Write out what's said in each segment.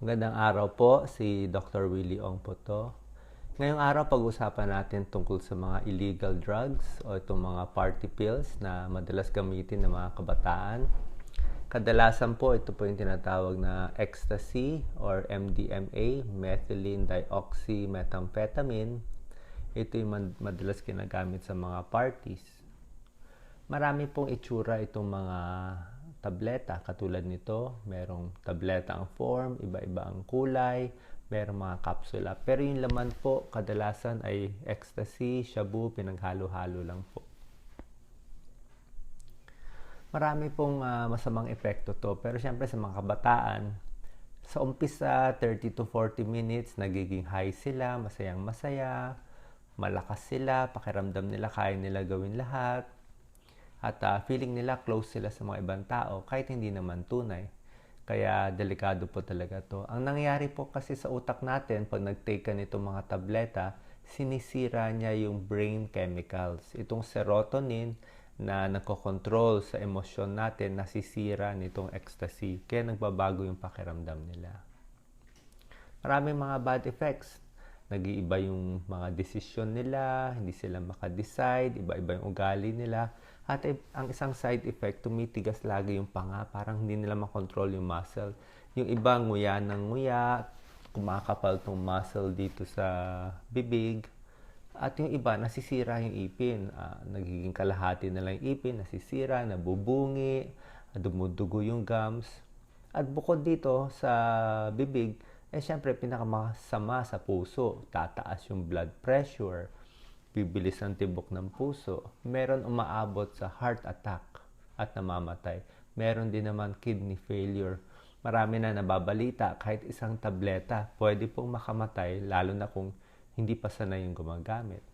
Magandang araw po, si Dr. Willie Ong po to. Ngayong araw pag-usapan natin tungkol sa mga illegal drugs o itong mga party pills na madalas gamitin ng mga kabataan. Kadalasan po ito po yung tinatawag na ecstasy or MDMA, methylene dioxymethamphetamine. Ito yung madalas ginagamit sa mga parties. Marami pong itsura itong mga tableta katulad nito. Merong tableta ang form, iba-iba ang kulay, merong mga kapsula. Pero yung laman po, kadalasan ay ecstasy, shabu, pinaghalo-halo lang po. Marami pong uh, masamang epekto to. Pero syempre sa mga kabataan, sa umpisa 30 to 40 minutes, nagiging high sila, masayang masaya, malakas sila, pakiramdam nila kaya nila gawin lahat at uh, feeling nila close sila sa mga ibang tao kahit hindi naman tunay. Kaya delikado po talaga to. Ang nangyayari po kasi sa utak natin pag nag-take ka nitong mga tableta, sinisira niya yung brain chemicals. Itong serotonin na nagkocontrol sa emosyon natin, nasisira nitong ecstasy. Kaya nagbabago yung pakiramdam nila. Maraming mga bad effects. Nag-iiba yung mga desisyon nila, hindi sila makadecide, iba-iba yung ugali nila at ang isang side effect, tumitigas lagi yung panga, parang hindi nila makontrol yung muscle. Yung iba, nguya ng nguya, kumakapal tong muscle dito sa bibig. At yung iba, nasisira yung ipin. Uh, nagiging kalahati na lang yung ipin, nasisira, nabubungi, dumudugo yung gums. At bukod dito sa bibig, eh syempre pinakamasama sa puso, tataas yung blood pressure, bibilis ang tibok ng puso, meron umaabot sa heart attack at namamatay. Meron din naman kidney failure. Marami na nababalita kahit isang tableta pwede pong makamatay lalo na kung hindi pa sanay yung gumagamit.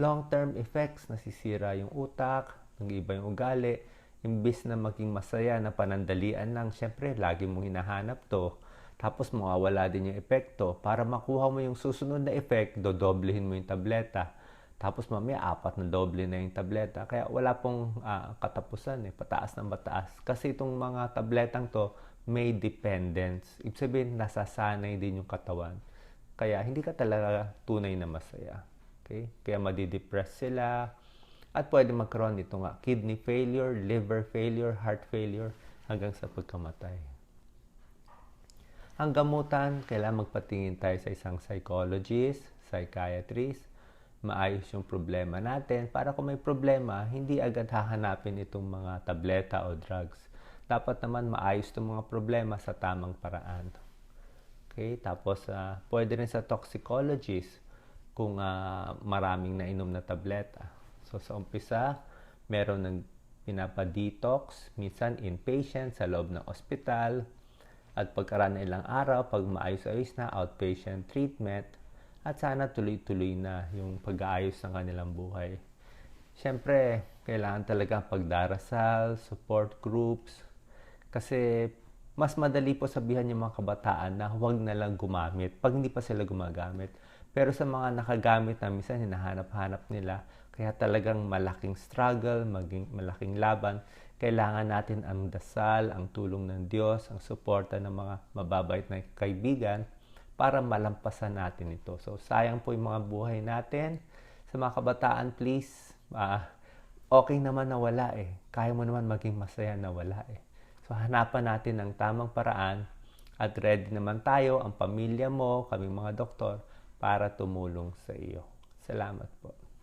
Long-term effects, nasisira yung utak, nag-iba yung ugali, imbis na maging masaya na panandalian lang, syempre lagi mong hinahanap to, tapos mawawala din yung epekto. Para makuha mo yung susunod na effect, dodoblehin mo yung tableta. Tapos mamaya apat na doble na yung tableta. Kaya wala pong uh, katapusan eh, pataas ng pataas. Kasi itong mga tabletang to may dependence. Ibig sabihin, nasasanay din yung katawan. Kaya hindi ka talaga tunay na masaya. Okay? Kaya madidepress sila. At pwede magkaroon nito nga kidney failure, liver failure, heart failure hanggang sa pagkamatay. Ang gamutan, kailangan magpatingin tayo sa isang psychologist, psychiatrist, maayos yung problema natin para kung may problema, hindi agad hahanapin itong mga tableta o drugs. Dapat naman maayos itong mga problema sa tamang paraan. Okay? Tapos, uh, pwede rin sa toxicologist kung uh, maraming nainom na tableta. So, sa umpisa, meron ng pinapa-detox, minsan inpatient sa loob ng ospital, at pagkaraan ng ilang araw, pag maayos-ayos na, outpatient treatment, at sana tuloy-tuloy na yung pag-aayos ng kanilang buhay. Siyempre, kailangan talaga pagdarasal, support groups, kasi mas madali po sabihan yung mga kabataan na huwag na lang gumamit pag hindi pa sila gumagamit. Pero sa mga nakagamit na minsan hinahanap-hanap nila, kaya talagang malaking struggle, maging malaking laban. Kailangan natin ang dasal, ang tulong ng Diyos, ang suporta ng mga mababait na kaibigan para malampasan natin ito. So, sayang po yung mga buhay natin. Sa mga kabataan, please, uh, okay naman na wala eh. Kaya mo naman maging masaya na wala eh. So, hanapan natin ang tamang paraan at ready naman tayo, ang pamilya mo, kaming mga doktor, para tumulong sa iyo. Salamat po.